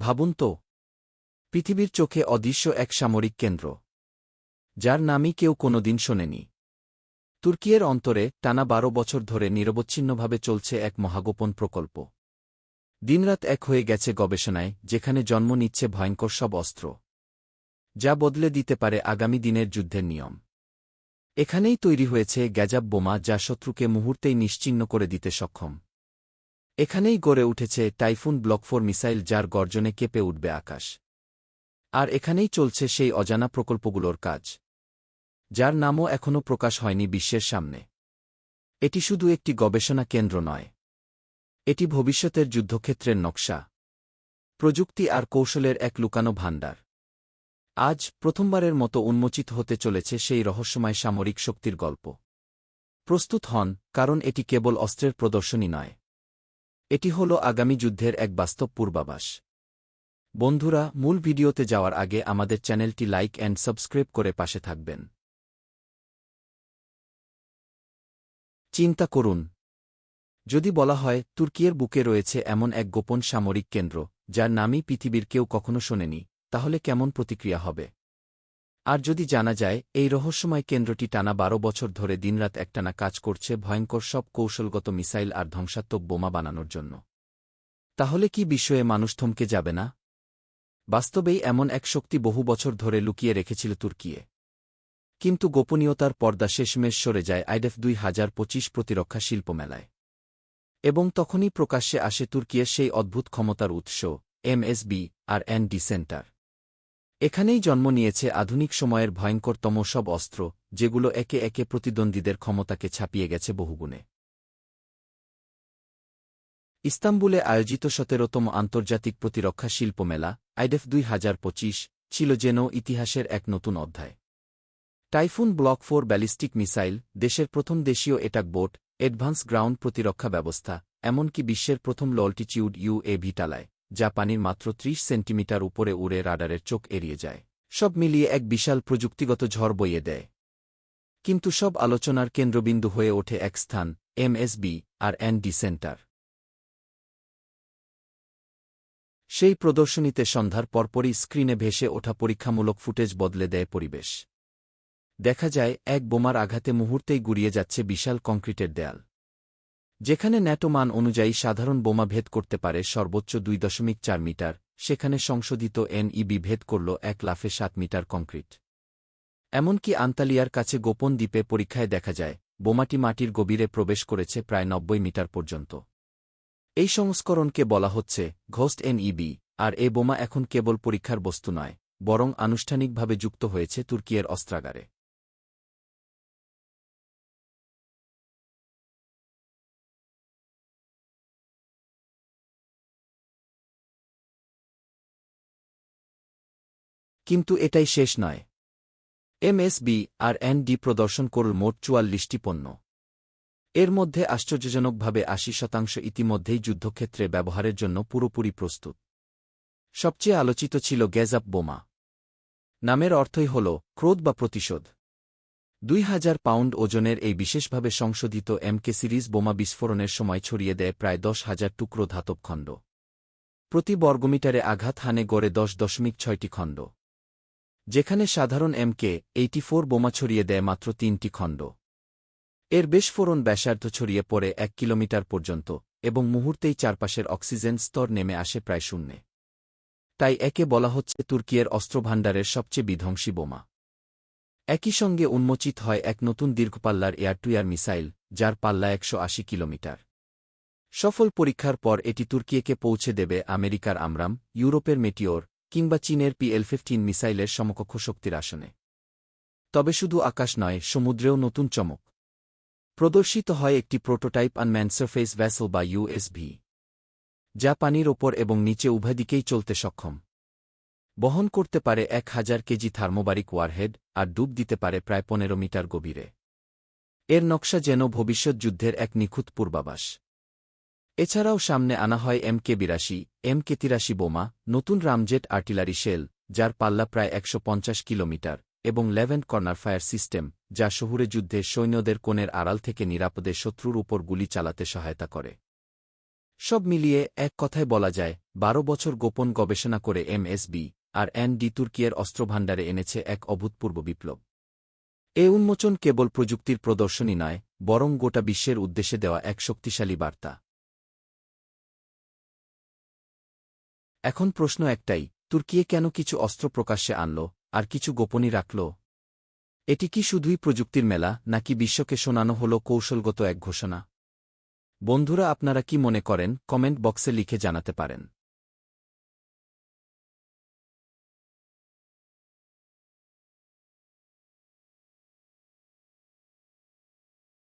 ভাবুন তো। পৃথিবীর চোখে অদৃশ্য এক সামরিক কেন্দ্র। যার নামই কেউ কোনোদিন শোনেনি। তুর্কিয়ের অন্তরে টানা বারো বছর ধরে নিরবচ্ছিন্নভাবে চলছে এক মহাগোপন প্রকল্প। দিনরাত এক হয়ে গেছে গবেষণায়, যেখানে জন্ম নিচ্ছে ভয়ঙ্কর সব অস্ত্র। যা বদলে দিতে পারে আগামী দিনের যুদ্ধের নিয়ম। এখানেই তৈরি হয়েছে গ্যাজাব বোমা যা শত্রুকে মুহূর্তেই নিশ্চিহ্ন করে দিতে সক্ষম। এখানেই গড়ে উঠেছে টাইফুন ব্লক ফোর মিসাইল যার গর্জনে কেঁপে উঠবে আকাশ। আর এখানেই চলছে সেই অজানা প্রকল্পগুলোর কাজ, যার নামও এখনও প্রকাশ হয়নি বিশ্বের সামনে। এটি শুধু একটি গবেষণা কেন্দ্র নয়, এটি ভবিষ্যতের যুদ্ধক্ষেত্রের নকশা, প্রযুক্তি আর কৌশলের এক লুকানো ভাণ্ডার। আজ প্রথমবারের মতো উন্মোচিত হতে চলেছে সেই রহস্যময় সামরিক শক্তির গল্প। প্রস্তুত হন, কারণ এটি কেবল অস্ত্রের প্রদর্শনী নয় এটি হল আগামী যুদ্ধের এক বাস্তব পূর্বাভাস। বন্ধুরা, মূল ভিডিওতে যাওয়ার আগে আমাদের চ্যানেলটি লাইক অ্যান্ড সাবস্ক্রাইব করে পাশে থাকবেন। চিন্তা করুন। যদি বলা হয় তুর্কিয়ের বুকে রয়েছে এমন এক গোপন সামরিক কেন্দ্র, যার নামই পৃথিবীর কেউ কখনো শোনেনি, তাহলে কেমন প্রতিক্রিয়া হবে? আর যদি জানা যায়, এই রহস্যময় কেন্দ্রটি টানা বারো বছর ধরে দিনরাত একটানা কাজ করছে ভয়ঙ্কর সব কৌশলগত মিসাইল আর ধ্বংসাত্মক বোমা বানানোর জন্য। তাহলে কি বিষয়ে মানুষ থমকে যাবে না? বাস্তবেই এমন এক শক্তি বহু বছর ধরে লুকিয়ে রেখেছিল তুর্কিয়ে। কিন্তু গোপনীয়তার পর্দা শেষমেশ সরে যায় আইডেফ দুই হাজার পঁচিশ প্রতিরক্ষা শিল্প মেলায় এবং তখনই প্রকাশ্যে আসে তুর্কিয়ের সেই অদ্ভুত ক্ষমতার উৎস এমএসবি আর এনডি সেন্টার। এখানেই জন্ম নিয়েছে আধুনিক সময়ের ভয়ঙ্করতম সব অস্ত্র, যেগুলো একে একে প্রতিদ্বন্দ্বীদের ক্ষমতাকে ছাপিয়ে গেছে বহুগুণে। ইস্তাম্বুলে আয়োজিত সতেরোতম আন্তর্জাতিক প্রতিরক্ষা শিল্প মেলা আইডেফ দুই হাজার পঁচিশ, ছিল যেন ইতিহাসের এক নতুন অধ্যায়। Typhoon block four ballistic missile, দেশের প্রথম দেশীয় এটাক বোট, অ্যাডভান্স গ্রাউন্ড প্রতিরক্ষা ব্যবস্থা, এমনকি বিশ্বের প্রথম লল্টিচিউড ইউ এ ভিটালায়। যা পানির মাত্র ত্রিশ সেন্টিমিটার উপরে উড়ে রাডারের চোখ এড়িয়ে যায়। সব মিলিয়ে এক বিশাল প্রযুক্তিগত ঝড় বইয়ে দেয়। কিন্তু সব আলোচনার কেন্দ্রবিন্দু হয়ে ওঠে এক স্থান এমএসবি আর এনডি সেন্টার। সেই প্রদর্শনীতে সন্ধ্যার পরপরই স্ক্রিনে ভেসে ওঠা পরীক্ষামূলক ফুটেজ বদলে দেয় পরিবেশ। দেখা যায়, এক বোমার আঘাতে মুহূর্তেই গুড়িয়ে যাচ্ছে বিশাল কংক্রিটের দেয়াল। যেখানে ন্যাটো মান অনুযায়ী সাধারণ বোমা ভেদ করতে পারে সর্বোচ্চ দুই দশমিক চার মিটার, সেখানে সংশোধিত এনইবি ভেদ করল এক লাফে সাত মিটার কংক্রিট। এমনকি আন্তালিয়ার কাছে গোপন দ্বীপে পরীক্ষায় দেখা যায়, বোমাটি মাটির গভীরে প্রবেশ করেছে প্রায় নব্বই মিটার পর্যন্ত। এই সংস্করণকে বলা হচ্ছে ঘোস্ট এনইবি, আর এ বোমা এখন কেবল পরীক্ষার বস্তু নয়, বরং আনুষ্ঠানিকভাবে যুক্ত হয়েছে তুর্কিয়ের অস্ত্রাগারে। কিন্তু এটাই শেষ নয়। এমএসবি আর এনডি প্রদর্শন করল মোট চুয়াল্লিশটি পণ্য। এর মধ্যে আশ্চর্যজনকভাবে আশি শতাংশ ইতিমধ্যেই যুদ্ধক্ষেত্রে ব্যবহারের জন্য পুরোপুরি প্রস্তুত। সবচেয়ে আলোচিত ছিল গ্যাজাপ বোমা। নামের অর্থই হল ক্রোধ বা প্রতিশোধ। দুই হাজার পাউন্ড ওজনের এই বিশেষভাবে সংশোধিত এমকে সিরিজ বোমা বিস্ফোরণের সময় ছড়িয়ে দেয় প্রায় দশ হাজার টুকরো ধাতব খণ্ড। প্রতি বর্গমিটারে আঘাত হানে গড়ে দশ দশমিক ছয়টি খণ্ড। যেখানে সাধারণ এমকে এইটি ফোর বোমা ছড়িয়ে দেয় মাত্র তিনটি খণ্ড। এর বেশফোরণ ব্যাসার্ধ ছড়িয়ে পড়ে এক কিলোমিটার পর্যন্ত এবং মুহূর্তেই চারপাশের অক্সিজেন স্তর নেমে আসে প্রায় শূন্যে। তাই একে বলা হচ্ছে তুর্কিয়ের অস্ত্রভাণ্ডারের সবচেয়ে বিধ্বংসী বোমা। একই সঙ্গে উন্মোচিত হয় এক নতুন দীর্ঘপাল্লার এয়ার টু এয়ার মিসাইল, যার পাল্লা একশো আশি কিলোমিটার। সফল পরীক্ষার পর এটি তুর্কিয়েকে পৌঁছে দেবে আমেরিকার আমরাম, ইউরোপের মেটিওর কিংবা চীনের পিএল ফিফটিন মিসাইলের সমকক্ষ শক্তির আসনে। তবে শুধু আকাশ নয়, সমুদ্রেও নতুন চমক। প্রদর্শিত হয় একটি প্রোটোটাইপ আনম্যান সারফেস ভ্যাসেল বা ইউএসভি যা পানির ওপর এবং নিচে উভয় দিকেই চলতে সক্ষম। বহন করতে পারে এক হাজার কেজি থার্মোবারিক ওয়ারহেড আর ডুব দিতে পারে প্রায় পনেরো মিটার গভীরে। এর নকশা যেন ভবিষ্যৎ যুদ্ধের এক নিখুঁত পূর্বাভাস। এছাড়াও সামনে আনা হয় এম কে বিরাশি এম কে তিরাশি বোমা, নতুন রামজেট আর্টিলারি শেল, যার পাল্লা প্রায় একশো পঞ্চাশ কিলোমিটার, এবং লেভেন্ট কর্নার ফায়ার সিস্টেম, যা শহুরে যুদ্ধে সৈন্যদের কোণের আড়াল থেকে নিরাপদে শত্রুর উপর গুলি চালাতে সহায়তা করে। সব মিলিয়ে এক কথায় বলা যায়, বারো বছর গোপন গবেষণা করে এমএসবি আর এন ডি তুর্কিয়ের অস্ত্রভাণ্ডারে এনেছে এক অভূতপূর্ব বিপ্লব। এ উন্মোচন কেবল প্রযুক্তির প্রদর্শনী নয়, বরং গোটা বিশ্বের উদ্দেশ্যে দেওয়া এক শক্তিশালী বার্তা। এখন প্রশ্ন একটাই, তুর্কিয়ে কেন কিছু অস্ত্র প্রকাশ্যে আনল, আর কিছু গোপনই রাখল? এটি কি শুধুই প্রযুক্তির মেলা, নাকি বিশ্বকে শোনানো হল কৌশলগত এক ঘোষণা? বন্ধুরা, আপনারা কি মনে করেন, কমেন্ট বক্সে লিখে জানাতে পারেন।